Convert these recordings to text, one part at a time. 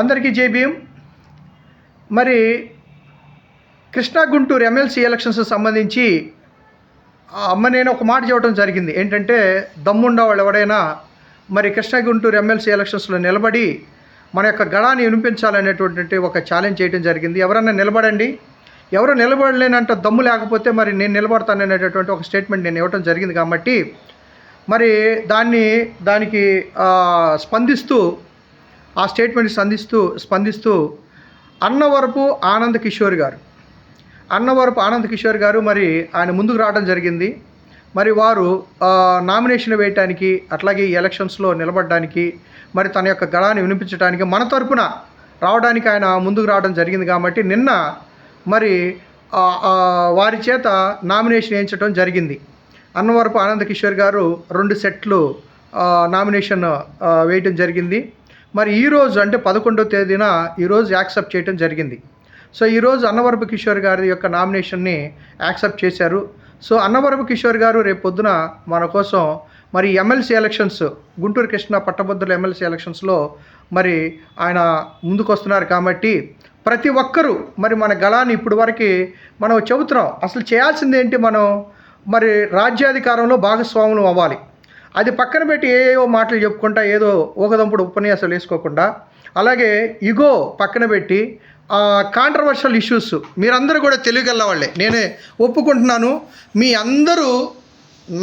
అందరికీ జేబీఎం మరి Krishna Guntur MLC elections సంబంధించి అమ్మ నేను ఒక మాట చెప్పడం జరిగింది. ఏంటంటే దమ్ముండ వాళ్ళు ఎవడైనా మరి కృష్ణా గుంటూరు ఎమ్మెల్సీ ఎలక్షన్స్లో నిలబడి మన యొక్క గళాన్ని వినిపించాలనేటువంటి ఒక ఛాలెంజ్ చేయడం జరిగింది. ఎవరన్నా నిలబడండి. ఎవరు నిలబడలేనంట దమ్ము లేకపోతే మరి నేను నిలబడతాననేటటువంటి ఒక స్టేట్మెంట్ నేను ఇవ్వడం జరిగింది కాబట్టి మరి దాన్ని దానికి స్పందిస్తూ ఆ స్టేట్మెంట్ స్పందిస్తూ స్పందిస్తూ అన్నవరపు ఆనంద్ కిషోర్ గారు. అన్నవరపు ఆనంద్ కిషోర్ గారు మరి ఆయన ముందుకు రావడం జరిగింది. మరి వారు నామినేషన్ వేయటానికి అట్లాగే ఈ ఎలక్షన్స్లో నిలబడడానికి మరి తన యొక్క గళాన్ని వినిపించడానికి మన తరపున రావడానికి ఆయన ముందుకు రావడం జరిగింది కాబట్టి నిన్న మరి వారి చేత నామినేషన్ వేయించడం జరిగింది. అన్నవరపు ఆనంద్ కిషోర్ గారు రెండు సెట్లు నామినేషన్ వేయటం జరిగింది. మరి ఈరోజు అంటే పదకొండవ తేదీన ఈరోజు యాక్సెప్ట్ చేయడం జరిగింది. సో ఈరోజు అన్నవరపు కిషోర్ గారి యొక్క నామినేషన్ని యాక్సెప్ట్ చేశారు. సో అన్నవరపు కిషోర్ గారు రేపు పొద్దున మన కోసం మరి ఎమ్మెల్సీ ఎలక్షన్స్ గుంటూరు కృష్ణ పట్టభద్రుల ఎమ్మెల్సీ ఎలక్షన్స్లో మరి ఆయన ముందుకు వస్తున్నారు కాబట్టి ప్రతి ఒక్కరూ మరి మన గళాన్ని ఇప్పుడు వరకు మనం చెబుతున్నాం. అసలు చేయాల్సింది ఏంటి మనం? మరి రాజ్యాధికారంలో భాగస్వాములు అవ్వాలి. అది పక్కన పెట్టి ఏవో మాటలు చెప్పుకుంటా ఏదో ఒకదంపుడు ఉపన్యాసాలు వేసుకోకుండా అలాగే ఇగో పక్కన పెట్టి కాంట్రవర్షియల్ ఇష్యూస్ మీరందరూ కూడా తెలియగల వాళ్ళే. నేనే ఒప్పుకుంటున్నాను మీ అందరూ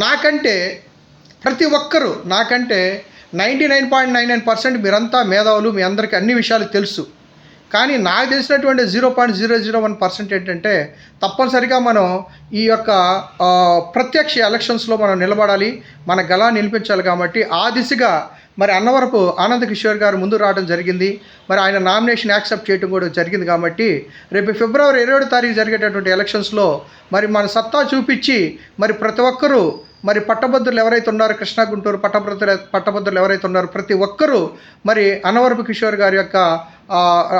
నాకంటే ప్రతి ఒక్కరూ నాకంటే ninety nine point nine nine percent మీరంతా మేధావులు మీ అందరికీ అన్ని విషయాలు తెలుసు. కానీ నాకు తెలిసినటువంటి zero point zero zero one percent ఏంటంటే తప్పనిసరిగా మనం ఈ యొక్క ప్రత్యక్ష ఎలక్షన్స్లో మనం నిలబడాలి మన గలా నిలిపించాలి కాబట్టి ఆ దిశగా మరి అన్నవరపు ఆనంద్ కిషోర్ గారు ముందు రావడం జరిగింది. మరి ఆయన నామినేషన్ యాక్సెప్ట్ చేయడం కూడా జరిగింది కాబట్టి రేపు ఫిబ్రవరి ఇరవై తారీఖు జరిగేటటువంటి ఎలక్షన్స్లో మరి మన సత్తా చూపించి మరి ప్రతి ఒక్కరూ మరి పట్టభద్రులు ఎవరైతే ఉన్నారో కృష్ణా గుంటూరు పట్టభద్రులు పట్టభద్రులు ఎవరైతే ఉన్నారో ప్రతి ఒక్కరూ మరి అనవరపు కిషోర్ గారి యొక్క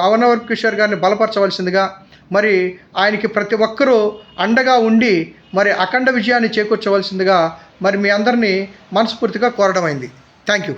అవనవర్ కిషోర్ గారిని బలపరచవలసిందిగా మరి ఆయనకి ప్రతి ఒక్కరూ అండగా ఉండి మరి అఖండ విజయాన్ని చేకూర్చవలసిందిగా మరి మీ అందరినీ మనస్ఫూర్తిగా కోరడం అయింది. Thank you